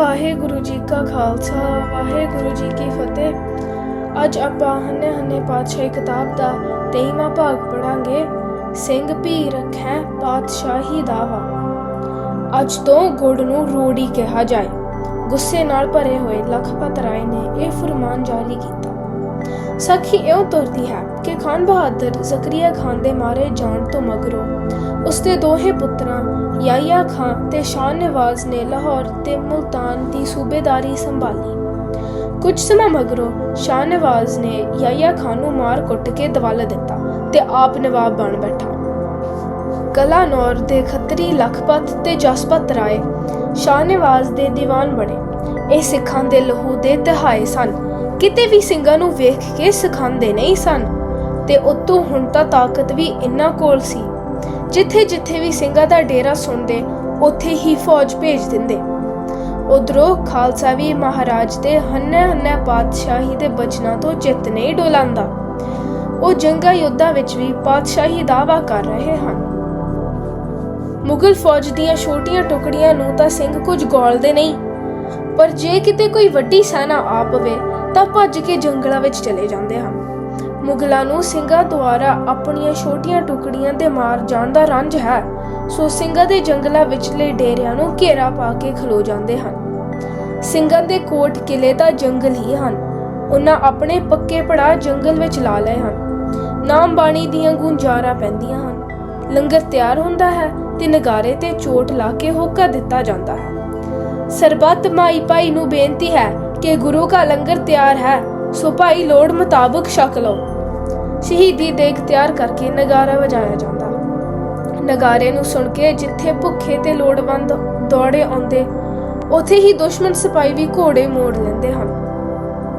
ਵਾਹਿਗੁਰੂ ਜੀ ਕਾ ਖਾਲਸਾ, ਵਾਹਿਗੁਰੂ ਜੀ ਕੀ ਫਤਿਹ। ਅੱਜ ਆਪਾਂ ਹੰਨੇ ਹੰਨੇ ਪਾਤਸ਼ਾਹੀ ਕਿਤਾਬ ਦਾ 23ਵਾਂ ਭਾਗ ਪੜਾਂਗੇ ਸਿੰਘ ਭੀ ਰੱਖੈ ਪਾਤਸ਼ਾਹੀ ਦਾਵਾ ਅੱਜ ਤੋਂ ਗੁੜ ਨੂੰ ਰੋੜੀ ਕਿਹਾ ਜਾਏ। ਗੁੱਸੇ ਨਾਲ ਭਰੇ ਹੋਏ ਲਖਪਤ ਰਾਏ ਨੇ ਇਹ ਫਰਮਾਨ ਜਾਰੀ ਕੀਤਾ। ਸਖੀ ਇਉਂ ਤੁਰਦੀ ਹੈ ਕਿ ਖਾਨ ਬਹਾਦਰ ਜ਼ਕਰੀਆ ਖਾਨ ਦੇ ਮਾਰੇ ਜਾਣ ਤੋਂ ਮਗਰੋਂ ਉਸਦੇ ਦੋਹੇ ਪੁੱਤਰਾਂ, ਯਾਇਆ ਖਾਨ ਤੇ ਸ਼ਾਹ ਨਵਾਜ਼ ਨੇ ਲਾਹੌਰ ਤੇ ਮੁਲਤਾਨ ਦੀ ਸੂਬੇਦਾਰੀ ਸੰਭਾਲੀ। ਕੁਝ ਸਮਾਂ ਮਗਰੋਂ ਸ਼ਾਹ ਨਵਾਜ਼ ਨੇ ਯਾਇਆ ਖਾਨ ਨੂੰ ਮਾਰ ਕੁੱਟ ਕੇ ਦਵਾਲਾ ਦਿੱਤਾ ਤੇ ਆਪ ਨਵਾਬ ਬਣ ਬੈਠਾ। ਕਲਾਨੌਰ ਦੇ ਖੱਤਰੀ ਲਖਪਤ ਤੇ ਜਸਪਤ ਰਾਏ ਸ਼ਾਹ ਨਵਾਜ਼ ਦੇ ਦੀਵਾਨ ਬਣੇ। ਇਹ ਸਿੱਖਾਂ ਦੇ ਲਹੂ ਦੇ ਤਹਾਏ ਸਨ। ਕਿਤੇ ਵੀ ਸਿੰਘਾਂ ਨੂੰ ਵੇਖ ਕੇ ਸਿਖਾਉਂਦੇ ਨਹੀਂ ਸਨ ਤੇ ਉਤੋਂ ਹੁਣ ਤਾਂ ਤਾਕਤ ਵੀ ਇੰਨਾ ਕੋਲ ਸੀ। ਜਿੱਥੇ ਜਿੱਥੇ ਵੀ ਸਿੰਘਾਂ ਦਾ ਡੇਰਾ ਸੁਣਦੇ, ਉੱਥੇ ਹੀ ਫੌਜ ਭੇਜ ਦਿੰਦੇ। ਉਧਰੋਂ ਖਾਲਸਾ ਵੀ ਮਹਾਰਾਜ ਦੇ ਹੰਨੇ ਹੰਨੇ ਪਾਤਸ਼ਾਹੀ ਦੇ ਬਚਨਾਂ ਤੋਂ ਚਿੱਤ ਨਹੀਂ ਡੋਲਾਂਦਾ। ਉਹ ਜੰਗਾ ਯੁੱਧਾਂ ਵਿੱਚ ਵੀ ਪਾਤਸ਼ਾਹੀ ਦਾਵਾ ਕਰ ਰਹੇ ਹਨ। ਮੁਗਲ ਫੌਜ ਦੀਆਂ ਛੋਟੀਆਂ ਟੁਕੜੀਆਂ ਨੂੰ ਤਾਂ ਸਿੰਘ ਕੁਝ ਗੋਲਦੇ ਨਹੀਂ। ਪਰ ਜੇ ਕਿਤੇ ਕੋਈ ਵੱਡੀ ਸੈਨਾ ਆ ਪਵੇ, ਤਾਂ ਭੱਜ ਕੇ ਜੰਗਲਾਂ ਵਿੱਚ ਚਲੇ ਜਾਂਦੇ ਹਨ। ਮੁਗਲਾਂ ਨੂੰ ਸਿੰਘਾਂ ਦੁਆਰਾ ਆਪਣੀਆਂ ਛੋਟੀਆਂ ਟੁਕੜੀਆਂ ਤੇ ਮਾਰ ਜਾਣ ਦਾ ਰੰਜ ਹੈ, ਸੋ ਸਿੰਘਾਂ ਦੇ ਜੰਗਲਾਂ ਵਿਚਲੇ ਡੇਰਿਆਂ ਨੂੰ ਘੇਰਾ ਪਾ ਕੇ ਖਲੋ ਜਾਂਦੇ ਹਨ। ਸਿੰਘਾਂ ਦੇ ਕੋਟ ਕਿਲੇ ਤਾਂ ਜੰਗਲ ਹੀ ਹਨ, ਉਹਨਾਂ ਆਪਣੇ ਪੱਕੇ ਪੜਾ ਜੰਗਲ ਵਿੱਚ ਲਾ ਲਏ ਹਨ। ਨਾਮ ਬਾਣੀ ਦੀਆਂ ਗੁੰਜਾਰਾਂ ਪੈਂਦੀਆਂ ਹਨ। ਲੰਗਰ ਤਿਆਰ ਹੁੰਦਾ ਹੈ ਤੇ ਨਗਾਰੇ ਤੇ ਚੋਟ ਲਾ ਕੇ ਹੋਕਾ ਦਿੱਤਾ ਜਾਂਦਾ ਹੈ। ਸਰਬੱਤ ਮਾਈ ਭਾਈ ਨੂੰ ਬੇਨਤੀ ਹੈ ਕਿ ਗੁਰੂ ਦਾ ਲੰਗਰ ਤਿਆਰ ਹੈ, ਸੋ ਭਾਈ ਲੋੜ ਮੁਤਾਬਕ ਛਕ ਲਓ। ਸ਼ਹੀਦੀ ਦੇਗ ਤਿਆਰ ਕਰਕੇ ਨਗਾਰਾ ਵਜਾਇਆ ਜਾਂਦਾ। ਨਗਾਰੇ ਨੂੰ ਸੁਣ ਕੇ ਜਿੱਥੇ ਭੁੱਖੇ ਤੇ ਲੋੜਵੰਦ ਦੌੜੇ ਆਉਂਦੇ, ਉਥੇ ਹੀ ਦੁਸ਼ਮਣ ਸਿਪਾਹੀ ਵੀ ਘੋੜੇ ਮੋੜ ਲੈਂਦੇ ਹਨ।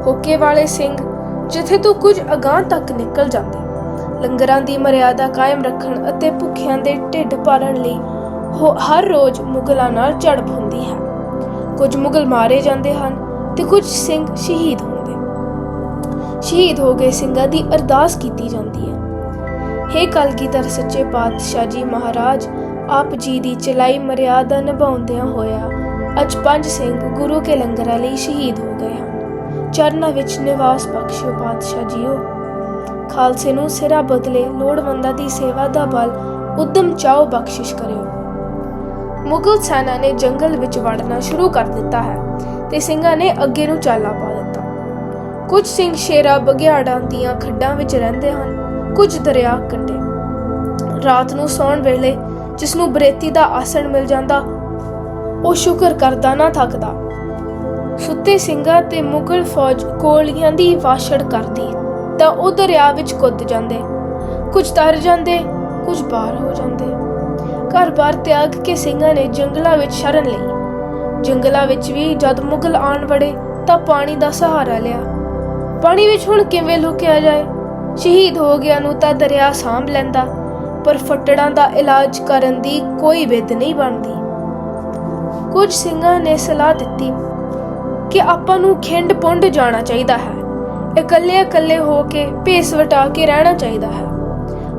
ਹੋਕੇ ਵਾਲੇ ਸਿੰਘ, ਜਿੱਥੇ ਤੋਂ ਕੁਝ ਅਗਾਂਹ ਤੱਕ ਨਿਕਲ ਜਾਂਦੇ। ਲੰਗਰਾਂ ਦੀ ਮਰਿਆਦਾ ਕਾਇਮ ਰੱਖਣ ਅਤੇ ਭੁੱਖਿਆਂ ਦੇ ਢਿੱਡ ਭਰਨ ਲਈ ਹੋ- ਹਰ ਰੋਜ਼ ਮੁਗਲਾਂ ਨਾਲ ਝੜਪ ਹੁੰਦੀ ਹੈ। ਕੁਝ ਮੁਗਲ ਮਾਰੇ ਜਾਂਦੇ ਹਨ ਤੇ ਕੁਝ ਸਿੰਘ ਸ਼ਹੀਦ ਸ਼ਹੀਦ ਹੋ ਗਏ ਸਿੰਘਾਂ ਦੀ ਅਰਦਾਸ ਕੀਤੀ ਜਾਂਦੀ ਹੈ। ਹੇ ਕਲਗੀਧਰ ਸੱਚੇ ਪਾਤਸ਼ਾਹ ਜੀ ਮਹਾਰਾਜ, ਆਪ ਜੀ ਦੀ ਚਲਾਈ ਮਰਿਆਦਾ ਨਿਭਾਉਂਦਿਆਂ ਹੋਇਆ ਅੱਜ ਪੰਜ ਸਿੰਘ ਗੁਰੂ ਕੇ ਲੰਗਰਾਂ ਲਈ ਸ਼ਹੀਦ ਹੋ ਗਏ ਹਨ। ਚਰਨਾਂ ਵਿੱਚ ਨਿਵਾਸ ਬਖਸ਼ਿਓ ਪਾਤਸ਼ਾਹ ਜੀਓ। ਖਾਲਸੇ ਨੂੰ ਸਿਰਾ ਬਦਲੇ ਲੋੜਵੰਦਾਂ ਦੀ ਸੇਵਾ ਦਾ ਬਲ ਉਦਮ ਚਾਓ ਬਖਸ਼ਿਸ਼ ਕਰਿਓ। ਮੁਗਲ ਸੈਨਾ ਨੇ ਜੰਗਲ ਵਿੱਚ ਵੜਨਾ ਸ਼ੁਰੂ ਕਰ ਦਿੱਤਾ ਹੈ ਤੇ ਸਿੰਘਾਂ ਨੇ ਅੱਗੇ ਨੂੰ ਚਾਲਾ ਪਾ ਕੁਝ ਸਿੰਘ ਸ਼ੇਰਾ ਬਗਿਆੜਾਂ ਦੀਆਂ ਖੱਡਾਂ ਵਿੱਚ ਰਹਿੰਦੇ ਹਨ, ਕੁਝ ਦਰਿਆ ਕੰਢੇ। ਰਾਤ ਨੂੰ ਸੌਣ ਵੇਲੇ ਜਿਸ ਨੂੰ ਬਰੇਤੀ ਦਾ ਆਸਣ ਮਿਲ ਜਾਂਦਾ, ਉਹ ਸ਼ੁਕਰ ਕਰਦਾ ਨਾ ਥੱਕਦਾ। ਸੁੱਤੇ ਸਿੰਘਾਂ ਤੇ ਮੁਗਲ ਫੌਜ ਗੋਲੀਆਂ ਦੀ ਵਾਸ਼ੜ ਕਰਦੀ, ਤਾਂ ਉਹ ਦਰਿਆ ਵਿੱਚ ਕੁੱਦ ਜਾਂਦੇ। ਕੁਝ ਤਰ ਜਾਂਦੇ, ਕੁਝ ਬਾਹਰ ਹੋ ਜਾਂਦੇ। ਘਰ-ਬਾਰ ਤਿਆਗ ਕੇ ਸਿੰਘਾਂ ਨੇ ਜੰਗਲਾਂ ਵਿੱਚ ਸ਼ਰਨ ਲਈ। ਜੰਗਲਾਂ ਵਿੱਚ ਵੀ ਜਦ ਮੁਗਲ ਆਣ ਵੜੇ, ਤਾਂ ਪਾਣੀ ਦਾ ਸਹਾਰਾ ਲਿਆ। ਪਾਣੀ ਵਿੱਚ ਹੁਣ ਕਿਵੇਂ ਲੁਕਿਆ ਜਾਏ? ਸ਼ਹੀਦ ਹੋ ਗਿਆ ਨੂੰ ਤਾਂ ਦਰਿਆ ਸਾਂਭ ਲੈਂਦਾ, ਪਰ ਫੱਟੜਾਂ ਦਾ ਇਲਾਜ ਕਰਨ ਦੀ ਕੋਈ ਵਿਧ ਨਹੀਂ ਬਣਦੀ। ਕੁਝ ਸਿੰਘਾਂ ਨੇ ਸਲਾਹ ਦਿੱਤੀ ਕਿ ਆਪਾਂ ਨੂੰ ਖਿੰਡ ਪੁੰਡ ਜਾਣਾ ਚਾਹੀਦਾ ਹੈ। ਇਕੱਲੇ ਇਕੱਲੇ ਹੋ ਕੇ ਭੇਸ ਵਟਾ ਕੇ ਰਹਿਣਾ ਚਾਹੀਦਾ ਹੈ।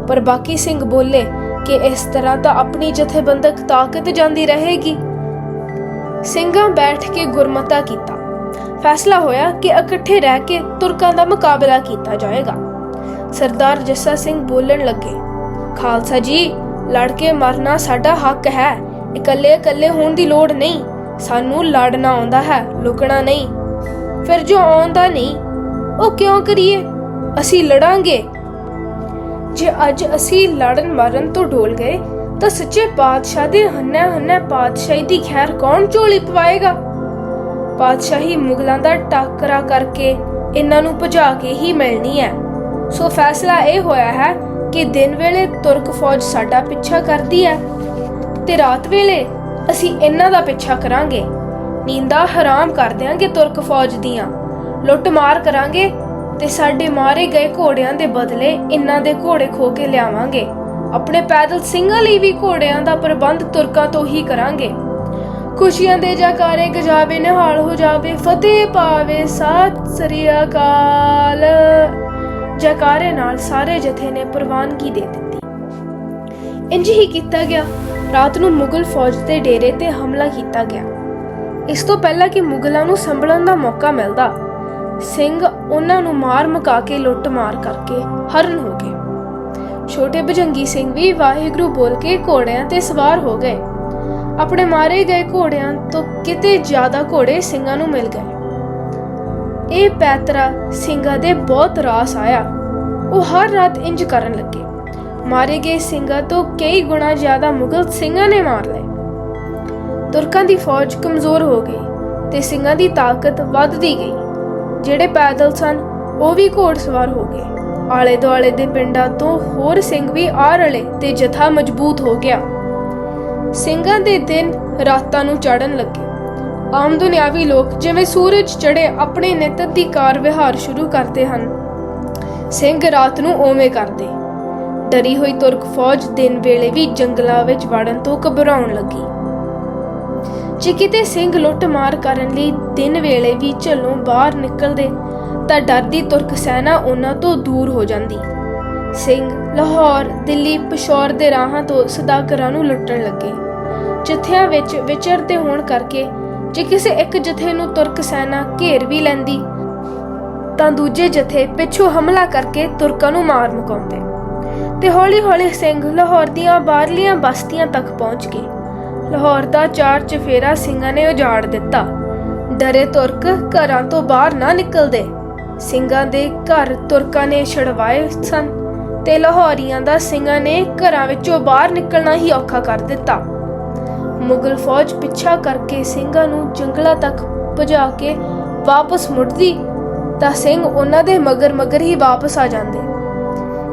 ਪਰ ਬਾਕੀ ਸਿੰਘ ਬੋਲੇ ਕਿ ਇਸ ਤਰ੍ਹਾਂ ਤਾਂ ਆਪਣੀ ਜਥੇਬੰਦਕ ਤਾਕਤ ਜਾਂਦੀ ਰਹੇਗੀ। ਸਿੰਘਾਂ ਬੈਠ ਕੇ ਗੁਰਮਤਾ ਕੀਤਾ। ਫੈਸਲਾ ਹੋਇਆ ਕਿ ਇਕੱਠੇ ਰਹਿ ਕੇ ਤੁਰਕਾਂ ਦਾ ਮੁਕਾਬਲਾ ਕੀਤਾ ਜਾਏਗਾ। ਸਰਦਾਰ ਜੱਸਾ ਸਿੰਘ ਬੋਲਣ ਲੱਗੇ, ਖਾਲਸਾ ਜੀ ਲੜ ਕੇ ਮਰਨਾ ਸਾਡਾ ਹੱਕ ਹੈ। ਇਕੱਲੇ ਇਕੱਲੇ ਹੋਣ ਦੀ ਲੋੜ ਨਹੀਂ। ਸਾਨੂੰ ਲੜਨਾ ਆਉਂਦਾ ਹੈ, ਲੁਕਣਾ ਨਹੀਂ। ਫਿਰ ਜੋ ਆਉਂਦਾ ਨਹੀਂ, ਉਹ ਕਿਉਂ ਕਰੀਏ? ਅਸੀਂ ਲੜਾਂਗੇ। ਜੇ ਅੱਜ ਅਸੀਂ ਲੜਨ ਮਰਨ ਤੋਂ ਡੋਲ ਗਏ, ਤਾਂ ਸੱਚੇ ਪਾਤਸ਼ਾਹ ਦੇ ਹੰਨੇ ਹੰਨੇ ਪਾਤਸ਼ਾਹੀ ਦੀ ਖੈਰ ਕੌਣ ਝੋਲੀ ਪਵਾਏਗਾ? ਪਾਤਸ਼ਾਹੀ ਮੁਗਲਾਂ ਦਾ ਟਾਕਰਾ ਕਰਕੇ ਇਹਨਾਂ ਨੂੰ ਭਜਾ ਕੇ ਹੀ ਮਿਲਣੀ ਹੈ। ਸੋ ਫੈਸਲਾ ਇਹ ਹੋਇਆ ਹੈ ਕਿ ਦਿਨ ਵੇਲੇ ਤੁਰਕ ਫੌਜ ਸਾਡਾ ਪਿੱਛਾ ਕਰਦੀ ਹੈ ਤੇ ਰਾਤ ਵੇਲੇ ਅਸੀਂ ਇਹਨਾਂ ਦਾ ਪਿੱਛਾ ਕਰਾਂਗੇ। ਨੀਂਦਾਂ ਹਰਾਮ ਕਰ ਦਿਆਂਗੇ ਤੁਰਕ ਫੌਜ ਦੀਆਂ। ਲੁੱਟ ਮਾਰ ਕਰਾਂਗੇ ਤੇ ਸਾਡੇ ਮਾਰੇ ਗਏ ਘੋੜਿਆਂ ਦੇ ਬਦਲੇ ਇਹਨਾਂ ਦੇ ਘੋੜੇ ਖੋ ਕੇ ਲਿਆਵਾਂਗੇ। ਆਪਣੇ ਪੈਦਲ ਸਿੰਘਾਂ ਲਈ ਵੀ ਘੋੜਿਆਂ ਦਾ ਪ੍ਰਬੰਧ ਤੁਰਕਾਂ ਤੋਂ ਹੀ ਕਰਾਂਗੇ। ਖੁਸ਼ੀਆਂ ਦੇ ਜਕਾਰੇ ਗਜਾਵੇ, ਨਿਹਾਲ ਹੋ ਜਾਵੇ, ਫਤਿਹ ਪਾਵੇ ਸਤਿ ਸ੍ਰੀ ਅਕਾਲ। ਜਕਾਰੇ ਨਾਲ ਸਾਰੇ ਜਥੇ ਨੇ ਪ੍ਰਵਾਨਗੀ ਦੇ ਦਿੱਤੀ। ਇੰਜ ਹੀ ਕੀਤਾ ਗਿਆ। ਰਾਤ ਨੂੰ ਮੁਗਲ ਫੌਜ ਦੇ ਡੇਰੇ ਤੇ ਹਮਲਾ ਕੀਤਾ ਗਿਆ। ਇਸ ਤੋਂ ਪਹਿਲਾਂ ਕਿ ਮੁਗਲਾਂ ਨੂੰ ਸੰਭਲਣ ਦਾ ਮੌਕਾ ਮਿਲਦਾ, ਸਿੰਘ ਉਹਨਾਂ ਨੂੰ ਮਾਰ ਮੁਕਾ ਕੇ ਲੁੱਟ ਮਾਰ ਕਰਕੇ ਹਰਨ ਹੋ ਗਏ। ਛੋਟੇ ਭਜੰਗੀ ਸਿੰਘ ਵੀ ਵਾਹਿਗੁਰੂ ਬੋਲ ਕੇ ਘੋੜਿਆਂ ਤੇ ਸਵਾਰ ਹੋ ਗਏ। ਆਪਣੇ ਮਾਰੇ ਗਏ ਘੋੜਿਆਂ ਤੋਂ ਕਿਤੇ ਜ਼ਿਆਦਾ ਘੋੜੇ ਸਿੰਘਾਂ ਨੂੰ ਮਿਲ ਗਏ। ਇਹ ਪੈਤਰਾ ਸਿੰਘਾਂ ਦੇ ਬਹੁਤ ਰਾਸ ਆਇਆ। ਉਹ ਹਰ ਰਾਤ ਇੰਜ ਕਰਨ ਲੱਗੇ। ਮਾਰੇ ਗਏ ਸਿੰਘਾਂ ਤੋਂ ਕਈ ਗੁਣਾ ਜ਼ਿਆਦਾ ਮੁਗਲ ਸਿੰਘਾਂ ਨੇ ਮਾਰ ਲਏ। ਤੁਰਕਾਂ ਦੀ ਫੌਜ ਕਮਜ਼ੋਰ ਹੋ ਗਈ ਤੇ ਸਿੰਘਾਂ ਦੀ ਤਾਕਤ ਵੱਧਦੀ ਗਈ। ਜਿਹੜੇ ਪੈਦਲ ਸਨ, ਉਹ ਵੀ ਘੋੜਸਵਾਰ ਹੋ ਗਏ। ਆਲੇ ਦੁਆਲੇ ਦੇ ਪਿੰਡਾਂ ਤੋਂ ਹੋਰ ਸਿੰਘ ਵੀ ਆ ਰਲੇ ਤੇ ਜਥਾ ਮਜ਼ਬੂਤ ਹੋ ਗਿਆ। ਸਿੰਘਾਂ ਦੇ ਦਿਨ ਰਾਤਾਂ ਨੂੰ ਚੜਨ ਲੱਗੇ। ਆਮ ਦੁਨਿਆਵੀ ਲੋਕ ਜਿਵੇਂ ਸੂਰਜ ਚੜੇ ਆਪਣੇ ਨਿਤ ਦੀ ਕਾਰ ਵਿਹਾਰ ਸ਼ੁਰੂ ਕਰਦੇ ਹਨ। ਸਿੰਘ ਰਾਤ ਨੂੰ ਓਵੇਂ ਕਰਦੇ। ਡਰੀ ਹੋਈ ਤੁਰਕ ਫੌਜ ਦਿਨ ਵੇਲੇ ਵੀ ਜੰਗਲਾਂ ਵਿੱਚ ਵੜਨ ਤੋਂ ਘਬਰਾਉਣ ਲੱਗੀ। ਜੇ ਕਿਤੇ ਸਿੰਘ ਲੁੱਟ ਮਾਰ ਕਰਨ ਲਈ ਦਿਨ ਵੇਲੇ ਵੀ ਝੱਲੋਂ ਬਾਹਰ ਨਿਕਲਦੇ ਤਾਂ ਡਰਦੀ ਤੁਰਕ ਸੈਨਾ ਉਹਨਾਂ ਤੋਂ ਦੂਰ ਹੋ ਜਾਂਦੀ। ਸਿੰਘ ਲਾਹੌਰ ਦਿੱਲੀ ਪਿਸ਼ੌਰ ਦੇ ਰਾਹਾਂ ਤੋਂ ਸਦਾਕਰਾਂ ਨੂੰ ਲੁੱਟਣ ਲੱਗੇ। ਜਥਿਆਂ ਵਿੱਚ ਵਿਚਰਦੇ ਹੋਣ ਕਰਕੇ ਜੇ ਕਿਸੇ ਇੱਕ ਜਥੇ ਨੂੰ ਤੁਰਕ ਸੈਨਾ ਘੇਰ ਵੀ ਲੈਂਦੀ, ਤਾਂ ਦੂਜੇ ਜਥੇ ਪਿੱਛੋਂ ਹਮਲਾ ਕਰਕੇ ਤੁਰਕਾਂ ਨੂੰ ਮਾਰ ਮੁਕਾਉਂਦੇ। ਤੇ ਹੌਲੀ-ਹੌਲੀ ਸਿੰਘ ਲਾਹੌਰ ਦੀਆਂ ਬਾਹਰਲੀਆਂ ਬਸਤੀਆਂ ਤੱਕ ਪਹੁੰਚ ਗਏ। ਲਾਹੌਰ ਦਾ ਚਾਰ ਚਫੇਰਾ ਸਿੰਘਾਂ ਨੇ ਉਜਾੜ ਦਿੱਤਾ। ਡਰੇ ਤੁਰਕ ਘਰਾਂ ਤੋਂ ਬਾਹਰ ਨਾ ਨਿਕਲਦੇ। ਸਿੰਘਾਂ ਦੇ ਘਰ ਤੁਰਕਾਂ ਨੇ ਛੜਵਾਏ ਸਨ। ਤੇ ਲਾਹੌਰੀਆਂ ਦਾ ਸਿੰਘਾਂ ਨੇ ਘਰਾਂ ਵਿੱਚੋਂ ਬਾਹਰ ਨਿਕਲਣਾ ਹੀ ਔਖਾ ਕਰ ਦਿੱਤਾ। ਮੁਗਲ ਫੌਜ ਪਿੱਛਾ ਕਰਕੇ ਸਿੰਘਾਂ ਨੂੰ ਜੰਗਲਾਂ ਤੱਕ ਭਜਾ ਕੇ ਵਾਪਸ ਮੁੜਦੀ, ਤਾਂ ਸਿੰਘ ਉਹਨਾਂ ਦੇ ਮਗਰ ਮਗਰ ਹੀ ਵਾਪਸ ਆ ਜਾਂਦੇ।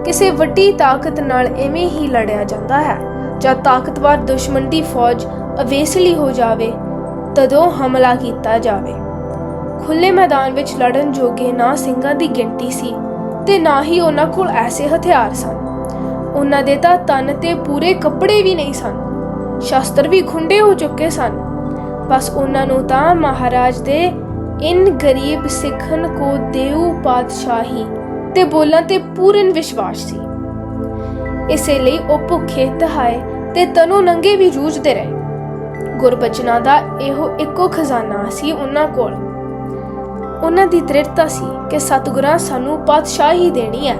ਕਿਸੇ ਵੱਡੀ ਤਾਕਤ ਨਾਲ ਐਵੇਂ ਹੀ ਲੜਿਆ ਜਾਂਦਾ ਹੈ। ਜਦ ਤਾਕਤਵਰ ਦੁਸ਼ਮਣ ਦੀ ਫੌਜ ਅਵੇਸਲੀ ਹੋ ਜਾਵੇ, ਤਦੋਂ ਹਮਲਾ ਕੀਤਾ ਜਾਵੇ। ਖੁੱਲੇ ਮੈਦਾਨ ਵਿੱਚ ਲੜਨ ਜੋਗੇ ਨਾ ਸਿੰਘਾਂ ਦੀ ਗਿਣਤੀ ਸੀ। ਤੇ ਨਾ ਹੀ ਉਹਨਾਂ ਕੋਲ ਐਸੇ ਹਥਿਆਰ ਸਨ। ਉਹਨਾਂ ਦੇ ਤਾਂ ਤਨ ਤੇ ਪੂਰੇ ਕੱਪੜੇ ਵੀ ਨਹੀਂ ਸਨ। ਸ਼ਸਤਰ ਵੀ ਖੁੰਡੇ ਹੋ ਚੁੱਕੇ ਸਨ। ਬਸ ਉਹਨਾਂ ਨੂੰ ਤਾਂ ਮਹਾਰਾਜ ਦੇ ਇਨ ਗਰੀਬ ਸਿੱਖਨ ਕੋ ਦੇਉ ਪਾਤਸ਼ਾਹੀ ਤੇ ਬੋਲਾਂ ਤੇ ਪੂਰਨ ਵਿਸ਼ਵਾਸ ਸੀ। ਇਸੇ ਲਈ ਉਹ ਭੁੱਖੇ ਤਹਾਏ ਤੇ ਤਨੋ ਨੰਗੇ ਵੀ ਜੂਝਦੇ ਰਹੇ। ਗੁਰਬਚਨਾਂ ਦਾ ਇਹੋ ਇੱਕੋ ਖਜ਼ਾਨਾ ਸੀ ਉਹਨਾਂ ਕੋਲ। ਉਹਨਾਂ ਦੀ ਦ੍ਰਿੜਤਾ ਸੀ ਕਿ ਸਤਿਗੁਰਾਂ ਸਾਨੂੰ ਪਾਤਸ਼ਾਹੀ ਦੇਣੀ ਹੈ।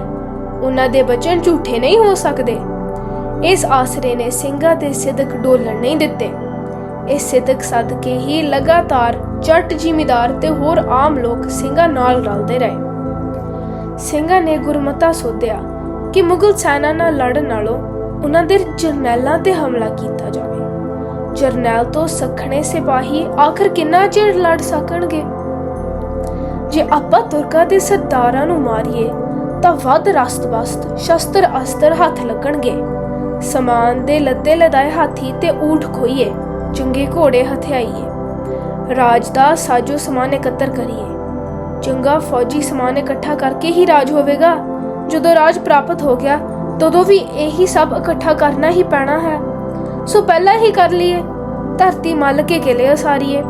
ਉਹਨਾਂ ਦੇ ਬਚਨ ਝੂਠੇ ਨਹੀਂ ਹੋ ਸਕਦੇ। ਇਸ ਆਸਰੇ ਨੇ ਸਿੰਘਾਂ ਦੇ ਸਿਦਕ ਡੋਲਣ ਨਹੀਂ ਦਿੱਤੇ। ਇਸ ਸਿਦਕ ਸਦਕੇ ਹੀ ਲਗਾਤਾਰ ਜੱਟ ਜ਼ਿਮੀਦਾਰ ਤੇ ਹੋਰ ਆਮ ਲੋਕ ਸਿੰਘਾਂ ਨਾਲ ਰਲਦੇ ਰਹੇ। ਸਿੰਘਾਂ ਨੇ ਗੁਰਮਤਾ ਸੋਧਿਆ ਕਿ ਮੁਗਲ ਸੈਨਾ ਨਾਲ ਲੜਨ ਨਾਲੋਂ ਉਹਨਾਂ ਦੇ ਜਰਨੈਲਾਂ ਤੇ ਹਮਲਾ ਕੀਤਾ ਜਾਵੇ। ਜਰਨੈਲ ਤੋਂ ਸਖਣੇ ਸਿਪਾਹੀ ਆਖਰ ਕਿੰਨਾ ਚਿਰ ਲੜ ਸਕਣਗੇ? ਜੇ ਆਪਾਂ ਤੁਰਕਾਂ ਦੇ ਸਰਦਾਰਾਂ ਨੂੰ ਮਾਰੀਏ, ਤਾਂ ਵੱਧ ਰਸਤ-ਬਸਤ ਸ਼ਸਤਰ ਅਸਤਰ ਹੱਥ ਲੱਗਣਗੇ। ਸਮਾਨ ਦੇ ਲੱਦੇ ਲਦਾਏ ਹਾਥੀ ਤੇ ਊਠ ਖੋਈਏ ਚੰਗੇ ਘੋੜੇ ਹਥਿਆਈਏ। ਰਾਜ ਦਾ ਸਾਜੋ ਸਮਾਨ ਇਕੱਤਰ ਕਰੀਏ। ਚੰਗਾ ਫੌਜੀ ਸਮਾਨ ਇਕੱਠਾ ਕਰਕੇ ਹੀ ਰਾਜ ਹੋਵੇਗਾ। ਜਦੋਂ ਰਾਜ ਪ੍ਰਾਪਤ ਹੋ ਗਿਆ, ਤਦੋਂ ਵੀ ਇਹੀ ਸਭ ਇਕੱਠਾ ਕਰਨਾ ਹੀ ਪੈਣਾ ਹੈ। ਸੋ ਪਹਿਲਾਂ ਹੀ ਕਰ ਲਈਏ। ਧਰਤੀ ਮੱਲ ਕੇ ਕਿਲੇ ਉਸਾਰੀਏ।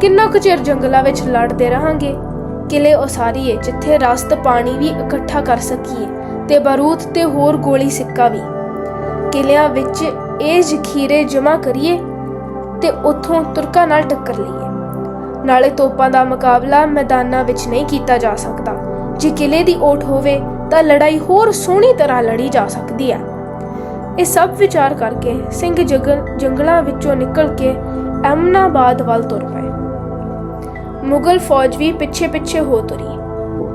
ਕਿੰਨਾ ਕੁ ਚਿਰ ਜੰਗਲਾਂ ਵਿੱਚ ਲੜਦੇ ਰਹਾਂਗੇ। ਕਿਲੇ ਉਸਾਰੀਏ, ਜਿੱਥੇ ਰਸਤ ਪਾਣੀ ਵੀ ਇਕੱਠਾ ਕਰ ਸਕੀਏ ਤੇ ਬਾਰੂਦ ਤੇ ਹੋਰ ਗੋਲੀ ਸਿੱਕਾ ਵੀ। ਕਿਲਿਆਂ ਵਿੱਚ ਇਹ ਜ਼ਖੀਰੇ ਜਮ੍ਹਾਂ ਕਰੀਏ ਤੇ ਉੱਥੋਂ ਤੁਰਕਾਂ ਨਾਲ ਟੱਕਰ ਲਈਏ। ਨਾਲੇ ਤੋਪਾਂ ਦਾ ਮੁਕਾਬਲਾ ਮੈਦਾਨਾਂ ਵਿੱਚ ਨਹੀਂ ਕੀਤਾ ਜਾ ਸਕਦਾ। ਜੇ ਕਿਲੇ ਦੀ ਓਟ ਹੋਵੇ, ਤਾਂ ਲੜਾਈ ਹੋਰ ਸੋਹਣੀ ਤਰ੍ਹਾਂ ਲੜੀ ਜਾ ਸਕਦੀ ਹੈ। ਇਹ ਸਭ ਵਿਚਾਰ ਕਰਕੇ ਸਿੰਘ ਜਗਲ ਜੰਗਲਾਂ ਵਿੱਚੋਂ ਨਿਕਲ ਕੇ ਅਮਨਾਬਾਦ ਵੱਲ ਤੁਰ ਪਏ। ਮੁਗਲ ਫੌਜ ਵੀ ਪਿੱਛੇ-ਪਿੱਛੇ ਹੋ ਤੁਰੀ।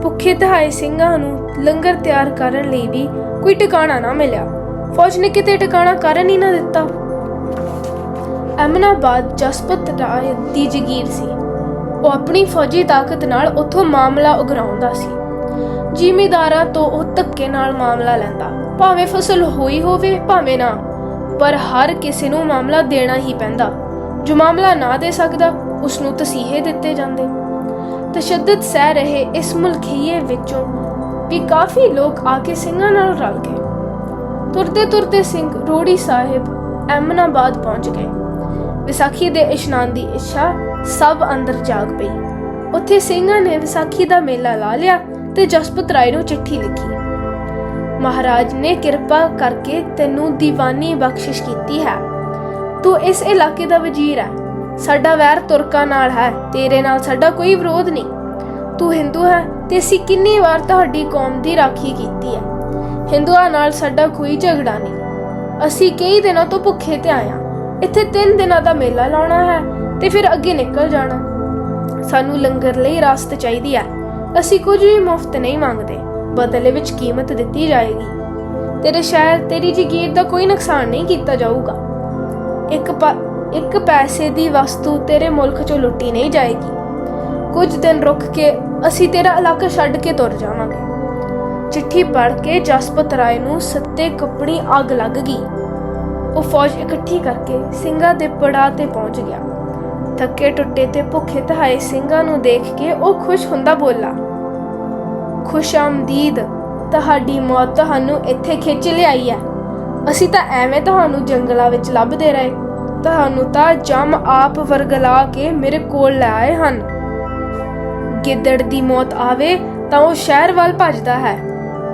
ਭੁੱਖੇ ਤਹਾਏ ਸਿੰਘਾਂ ਨੂੰ ਲੰਗਰ ਤਿਆਰ ਕਰਨ ਲਈ ਵੀ ਕੋਈ ਟਿਕਾਣਾ ਨਾ ਮਿਲਿਆ। ਫੌਜ ਨੇ ਕਿਤੇ ਟਿਕਾਣਾ ਕਰਨ ਹੀ ਨਾ ਦਿੱਤਾ। ਅਮਨਾਬਾਦ ਜਸਪਤ ਰਾਏ ਦੀ ਜਗੀਰ ਸੀ। ਉਹ ਆਪਣੀ ਫੌਜੀ ਤਾਕਤ ਨਾਲ ਉੱਥੋਂ ਮਾਮਲਾ ਉਗਰਾਉਂਦਾ ਸੀ। ਜ਼ਿਮੀਦਾਰਾਂ ਤੋਂ ਉਹ ਧੱਕੇ ਨਾਲ ਮਾਮਲਾ ਲੈਂਦਾ। ਭਾਵੇਂ ਫਸਲ ਹੋਈ ਹੋਵੇ, ਭਾਵੇਂ ਨਾ। ਪਰ ਹਰ ਕਿਸੇ ਨੂੰ ਮਾਮਲਾ ਦੇਣਾ ਹੀ ਪੈਂਦਾ। ਜੋ ਮਾਮਲਾ ਨਾ ਦੇ ਸਕਦਾ ਉਸ ਨੂੰ ਤਸੀਹੇ ਦਿੱਤੇ ਜਾਂਦੇ। ਤਸ਼ੱਦਦ ਸਹਿ ਰਹੇ ਇਸ ਮੁਲਕੀਏ ਵਿੱਚੋਂ ਵੀ ਕਾਫੀ ਲੋਕ ਆ ਕੇ ਸਿੰਘਾਂ ਨਾਲ ਰਲ ਗਏ। ਤੁਰਦੇ ਤੁਰਦੇ ਸਿੰਘ ਰੋੜੀ ਸਾਹਿਬ ਐਮਨਾਬਾਦ ਪਹੁੰਚ ਗਏ। ਵਿਸਾਖੀ ਦੇ ਇਸ਼ਨਾਨ ਦੀ ਇੱਛਾ ਸਭ ਅੰਦਰ ਜਾਗ ਪਈ। ਉੱਥੇ ਸਿੰਘਾਂ ਨੇ ਵਿਸਾਖੀ ਦਾ ਮੇਲਾ ਲਾ ਲਿਆ ਤੇ ਜਸਪਤ ਰਾਏ ਨੂੰ ਚਿੱਠੀ ਲਿਖੀ। ਮਹਾਰਾਜ ਨੇ ਕਿਰਪਾ ਕਰਕੇ ਤੈਨੂੰ ਦੀਵਾਨੀ ਬਖਸ਼ਿਸ਼ ਕੀਤੀ ਹੈ। ਤੂੰ ਇਸ ਇਲਾਕੇ ਦਾ ਵਜ਼ੀਰ ਹੈ। ਸਾਡਾ ਵੈਰ ਤੁਰਕਾਂ ਨਾਲ ਹੈ, ਤੇਰੇ ਨਾਲ ਸਾਡਾ ਕੋਈ ਵਿਰੋਧ ਨਹੀਂ। ਤੂੰ ਹਿੰਦੂ ਹੈ ਤੇ ਅਸੀਂ ਕਿੰਨੀ ਵਾਰ ਤੁਹਾਡੀ ਕੌਮ ਦੀ ਰਾਖੀ ਕੀਤੀ ਹੈ। ਹਿੰਦੂਆਂ ਨਾਲ ਸਾਡਾ ਕੋਈ ਝਗੜਾ ਨਹੀਂ। ਅਸੀਂ ਕਈ ਦਿਨਾਂ ਤੋਂ ਭੁੱਖੇ ਤੇ ਆਇਆ ਇੱਥੇ 3 ਦਿਨਾਂ ਦਾ ਮੇਲਾ ਲਾਉਣਾ ਹੈ ਤੇ ਫਿਰ ਅੱਗੇ ਨਿਕਲ ਜਾਣਾ। ਸਾਨੂੰ ਲੰਗਰ ਲਈ ਰਾਸਤ ਚਾਹੀਦੀ ਹੈ। ਅਸੀਂ ਕੁਝ ਵੀ ਮੁਫਤ ਨਹੀਂ ਮੰਗਦੇ। ਬਦਲੇ ਵਿੱਚ ਕੀਮਤ ਦਿੱਤੀ ਜਾਏਗੀ। ਤੇਰੇ ਸ਼ਹਿਰ, ਤੇਰੀ ਜਗੀਰ ਦਾ ਕੋਈ ਨੁਕਸਾਨ ਨਹੀਂ ਕੀਤਾ ਜਾਊਗਾ। ਇੱਕ ਇੱਕ ਪੈਸੇ ਦੀ ਵਸਤੂ ਤੇਰੇ ਮੁਲਕ ਚੋਂ ਲੁੱਟੀ ਨਹੀਂ ਜਾਏਗੀ। ਕੁਝ ਦਿਨ ਰੁਕ ਕੇ ਅਸੀਂ ਤੇਰਾ ਇਲਾਕਾ ਛੱਡ ਕੇ ਤੁਰ ਜਾਵਾਂਗੇ। ਚਿੱਠੀ ਪੜ੍ਹ ਕੇ ਜਸਪਤ ਰਾਏ ਨੂੰ ਸੱਤੇ ਕੱਪੜੀ ਅੱਗ ਲੱਗ ਗਈ। ਉਹ ਫੌਜ ਇਕੱਠੀ ਕਰਕੇ ਸਿੰਘਾਂ ਦੇ ਪੜਾਅ ਤੇ ਪਹੁੰਚ ਗਿਆ। ਥੱਕੇ ਟੁੱਟੇ ਤੇ ਭੁੱਖੇ ਤਹਾਏ ਸਿੰਘਾਂ ਨੂੰ ਦੇਖ ਕੇ ਉਹ ਖੁਸ਼ ਹੁੰਦਾ ਬੋਲਾ ਖੁਸ਼ ਆਮਦੀਦ, ਤੁਹਾਡੀ ਮੌਤ ਤੁਹਾਨੂੰ ਇੱਥੇ ਖਿੱਚ ਲਿਆਈ ਹੈ। ਅਸੀਂ ਤਾਂ ਐਵੇਂ ਤੁਹਾਨੂੰ ਜੰਗਲਾਂ ਵਿੱਚ ਲੱਭਦੇ ਰਹੇ। ਤੁਹਾਨੂੰ ਤਾਂ ਜਮ ਆਪ ਵਰਗਲਾ ਕੇ ਮੇਰੇ ਕੋਲ ਲੈ ਆਏ ਹਨ। ਗਿੱਦੜ ਦੀ ਮੌਤ ਆਵੇ ਤਾਂ ਉਹ ਸ਼ਹਿਰ ਵੱਲ ਭੱਜਦਾ ਹੈ।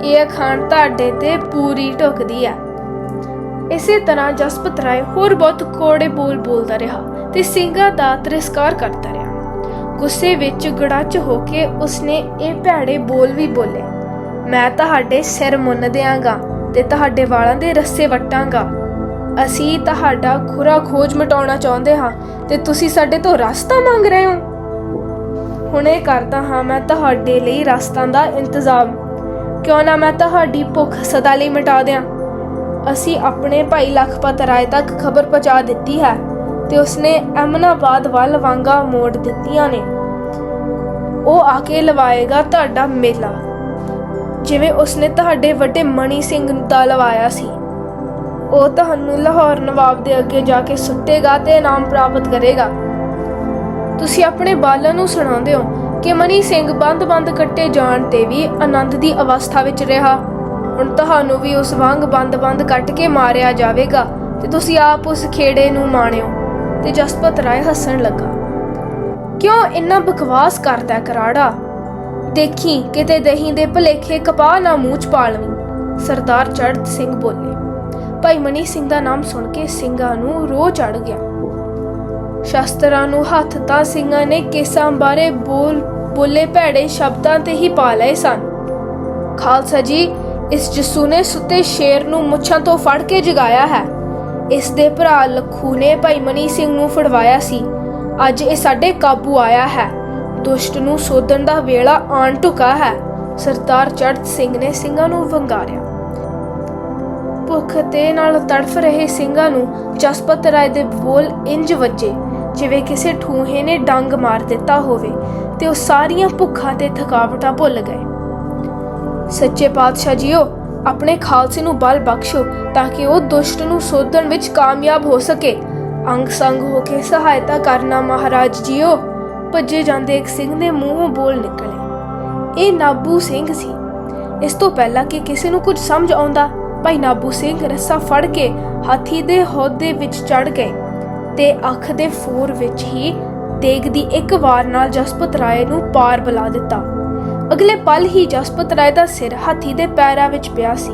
ਇਹ ਖਾਨ ਤੁਹਾਡੇ ਤੇ ਪੂਰੀ ਢੁਕਦੀ ਹੈ। ਇਸੇ ਤਰ੍ਹਾਂ ਜਸਪਤ ਰਾਏ ਹੋਰ ਬਹੁਤ ਕੋੜੇ ਬੋਲ ਬੋਲਦਾ ਰਿਹਾ ਤੇ ਸਿੰਘਾਂ ਦਾ ਤਿਰਸਕਾਰ ਕਰਦਾ ਰਿਹਾ। ਗੁੱਸੇ ਵਿੱਚ ਗੜਾਚ ਹੋ ਕੇ ਉਸਨੇ ਇਹ ਭੈੜੇ ਬੋਲ ਵੀ ਬੋਲੇ, ਮੈਂ ਤੁਹਾਡੇ ਸਿਰ ਮੁੰਨ ਦਿਆਂਗਾ ਤੇ ਤੁਹਾਡੇ ਵਾਲਾਂ ਦੇ ਰੱਸੇ ਵਟਾਂਗਾ। ਅਸੀਂ ਤੁਹਾਡਾ ਖੁਰਾ ਖੋਜ ਮਿਟਾਉਣਾ ਚਾਹੁੰਦੇ ਹਾਂ ਤੇ ਤੁਸੀਂ ਸਾਡੇ ਤੋਂ ਰਸਤਾ ਮੰਗ ਰਹੇ ਹੋ। ਹੁਣੇ ਕਰਦਾ ਹਾਂ ਮੈਂ ਤੁਹਾਡੇ ਲਈ ਰਸਤਾ ਦਾ ਇੰਤਜ਼ਾਮ। ਕਿਉਂ ਨਾ ਮੈਂ ਤੁਹਾਡੀ ਭੁੱਖ ਸਦਾ ਲਈ ਮਿਟਾ ਦਿਆਂ। ਅਸੀਂ ਆਪਣੇ ਭਾਈ ਲਖਪਤ ਰਾਏ ਤੱਕ ਖਬਰ ਪਹੁੰਚਾ ਦਿੱਤੀ ਹੈ ਤੇ ਉਸਨੇ ਅਮਨਾਬਾਦ ਵੱਲ ਵਾਂਗਾ ਮੋੜ ਦਿੱਤੀਆਂ ਨੇ। ਉਹ ਆ ਕੇ ਲਵਾਏਗਾ ਤੁਹਾਡਾ ਮੇਲਾ। ਜਿਵੇਂ ਉਸਨੇ ਤੁਹਾਡੇ ਵੱਡੇ ਮਣੀ ਸਿੰਘ ਦਾ ਲਵਾਇਆ ਸੀ। ਉਹ ਤੁਹਾਨੂੰ ਲਾਹੌਰ ਨਵਾਬ ਦੇ ਅੱਗੇ ਜਾ ਕੇ ਸੁੱਟੇਗਾ ਤੇ ਇਨਾਮ ਪ੍ਰਾਪਤ ਕਰੇਗਾ। ਤੁਸੀਂ ਆਪਣੇ ਬਾਲਾਂ ਨੂੰ ਸੁਣਾਉਂਦੇ ਹੋ ਕਿ ਮਨੀ ਸਿੰਘ ਬੰਦ-ਬੰਦ ਕੱਟੇ ਜਾਣ ਤੇ ਵੀ ਆਨੰਦ ਦੀ ਅਵਸਥਾ ਵਿੱਚ ਰਿਹਾ। ਹੁਣ ਤੁਹਾਨੂੰ ਵੀ ਉਸ ਵਾਂਗ ਬੰਦ-ਬੰਦ ਕੱਟ ਕੇ ਮਾਰਿਆ ਜਾਵੇਗਾ ਤੇ ਤੁਸੀਂ ਆਪ ਉਸ ਖੇੜੇ ਨੂੰ ਮਾਣਿਓ ਤੇ ਜਸਪਤ ਰਾਏ ਹੱਸਣ ਲੱਗਾ। ਕਿਉਂ ਇੰਨਾ ਬਕਵਾਸ ਕਰਦਾ ਕਰਾੜਾ? ਦੇਖੀ ਕਿਤੇ ਦਹੀਂ ਦੇ ਭਲੇਖੇ ਕਪਾਹ ਨਾ ਮੂੰਹ ਚ ਪਾ ਲਵੀਂ ਸਰਦਾਰ ਚੜਤ ਸਿੰਘ ਬੋਲੇ। ਭਾਈ ਮਨੀ ਸਿੰਘ ਦਾ ਨਾਮ ਸੁਣ ਕੇ ਸਿੰਘਾਂ ਨੂੰ ਰੋਹ ਚੜ ਗਿਆ। ਸ਼ਸਤਰਾਂ ਨੂੰ ਹੱਥ ਤਾਂ ਸਿੰਘਾਂ ਨੇ ਕੇਸਾਂ ਬਾਰੇ ਬੋਲ, ਬੋਲੇ ਭੈੜੇ ਸ਼ਬਦਾਂ ਤੇ ਹੀ ਪਾ ਲਏ ਸਨ। ਖਾਲਸਾ ਜੀ, ਇਸ ਜਸੂਨੇ ਸੁੱਤੇ ਸ਼ੇਰ ਨੂੰ ਮੁੱਛਾਂ ਤੋਂ ਫੜ ਕੇ ਜਗਾਇਆ ਹੈ। ਇਸ ਦੇ ਭਰਾ ਲਖੂ ਨੇ ਭਾਈ ਮਨੀ ਸਿੰਘ ਨੂੰ ਫੜਵਾਇਆ ਸੀ। ਅੱਜ ਇਹ ਸਾਡੇ ਕਾਬੂ ਆਇਆ ਹੈ। ਦੁਸ਼ਟ ਨੂੰ ਸੋਧਣ ਦਾ ਵੇਲਾ ਆਣ ਢੁਕਾ ਹੈ। ਸਰਦਾਰ ਚੜਤ ਸਿੰਘ ਨੇ ਸਿੰਘਾਂ ਨੂੰ ਵੰਗਾਰਿਆ। ਭੁੱਖ ਤੇ ਨਾਲ ਤੜਫ ਰਹੇ ਸਿੰਘਾਂ ਨੂੰ ਜਸਪਤ ਰਾਏ ਦੇ ਬੋਲ ਇੰਜ ਵੱਜੇ, ਜਿਵੇਂ ਕਿਸੇ ਠੂਹੇ ਨੇ ਡੰਗ ਮਾਰ ਦਿੱਤਾ ਹੋਵੇ ਤੇ ਉਹ ਸਾਰੀਆਂ ਭੁੱਖਾਂ ਤੇ ਥਕਾਵਟਾਂ ਭੁੱਲ ਗਏ। ਸੱਚੇ ਪਾਤਸ਼ਾਹ ਜੀਓ, ਆਪਣੇ ਖਾਲਸੇ ਨੂੰ ਬਲ ਬਖਸ਼ੋ ਤਾਂ ਕਿ ਉਹ ਦੁਸ਼ਟ ਨੂੰ ਸੋਧਣ ਵਿੱਚ ਕਾਮਯਾਬ ਹੋ ਸਕੇ। ਅੰਗ ਸੰਗ ਹੋ ਕੇ ਸਹਾਇਤਾ ਕਰਨਾ ਮਹਾਰਾਜ ਜੀਓ, ਭੱਜੇ ਜਾਂਦੇ ਇੱਕ ਸਿੰਘ ਦੇ ਮੂੰਹੋਂ ਬੋਲ ਨਿਕਲੇ। ਇਹ ਨਾਬੂ ਸਿੰਘ ਸੀ। ਇਸ ਤੋਂ ਪਹਿਲਾਂ ਕਿ ਕਿਸੇ ਨੂੰ ਕੁਝ ਸਮਝ ਆਉਂਦਾ ਭਾਈ ਨਾਬੂ ਸਿੰਘ ਰੱਸਾ ਫੜ ਕੇ ਹਾਥੀ ਦੇ ਹੌਦੇ ਵਿੱਚ ਚੜ ਗਏ ਤੇ ਅੱਖ ਦੇ ਫੋਰ ਵਿੱਚ ਹੀ ਦੇਗ ਦੀ ਇੱਕ ਵਾਰ ਨਾਲ ਜਸਪਤ ਰਾਏ ਨੂੰ ਪਾਰ ਬੁਲਾ ਦਿੱਤਾ। ਅਗਲੇ ਪਲ ਹੀ ਜਸਪਤ ਰਾਏ ਦਾ ਸਿਰ ਹਾਥੀ ਦੇ ਪੈਰਾਂ ਵਿੱਚ ਪਿਆ ਸੀ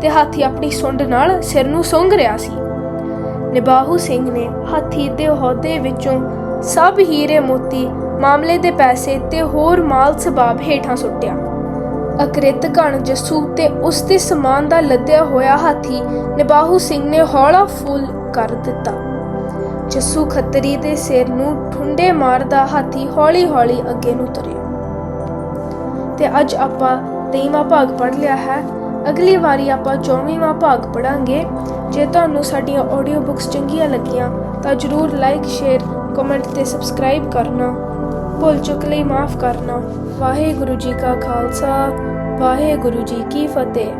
ਤੇ ਹਾਥੀ ਆਪਣੀ ਸੁੰਡ ਨਾਲ ਸਿਰ ਨੂੰ ਸੁੰਘ ਰਿਹਾ ਸੀ। ਨਿਬਾਹੂ ਸਿੰਘ ਨੇ ਹਾਥੀ ਦੇ ਹੌਦੇ ਵਿੱਚੋਂ ਸਭ ਹੀਰੇ ਮੋਤੀ ਮਾਮਲੇ ਦੇ ਪੈਸੇ ਤੇ ਹੋਰ ਮਾਲ ਸਬਾਬ ਹੇਠਾਂ ਸੁੱਟਿਆ। ਅਕ੍ਰਿਤ ਘਣ ਜਸੂ ਤੇ ਉਸ ਦੇ ਸਮਾਨ ਦਾ ਲੱਦਿਆ ਹੋਇਆ ਹਾਥੀ ਨਿਬਾਹੂ ਸਿੰਘ ਨੇ ਹੌਲਾ ਫੁੱਲ ਕਰ ਦਿੱਤਾ। ਜਸੂ ਖੱਤਰੀ ਦੇ ਸਿਰ ਨੂੰ ਠੁੰਡੇ ਮਾਰਦਾ ਹਾਥੀ ਹੌਲੀ-ਹੌਲੀ ਅੱਗੇ ਨੂੰ ਤੁਰਿਆ। ਤੇ ਅੱਜ ਆਪਾਂ 23ਵਾਂ ਭਾਗ ਪੜ੍ਹ ਲਿਆ ਹੈ। ਅਗਲੀ ਵਾਰੀ ਆਪਾਂ 24ਵਾਂ ਭਾਗ ਪੜਾਂਗੇ ਜੇ ਤੁਹਾਨੂੰ ਸਾਡੀਆਂ ਆਡੀਓ ਬੁੱਕਸ ਚੰਗੀਆਂ ਲੱਗੀਆਂ ਤਾਂ ਜਰੂਰ ਲਾਈਕ ਸ਼ੇਅਰ ਕਮੈਂਟ ਤੇ ਸਬਸਕ੍ਰਾਈਬ ਕਰਨਾ। ਭੁੱਲ ਚੁੱਕ ਲਈ ਮਾਫ ਕਰਨਾ। ਵਾਹਿਗੁਰੂ ਜੀ ਕਾ ਖਾਲਸਾ ਵਾਹਿਗੁਰੂ ਜੀ ਕੀ ਫਤਿਹ।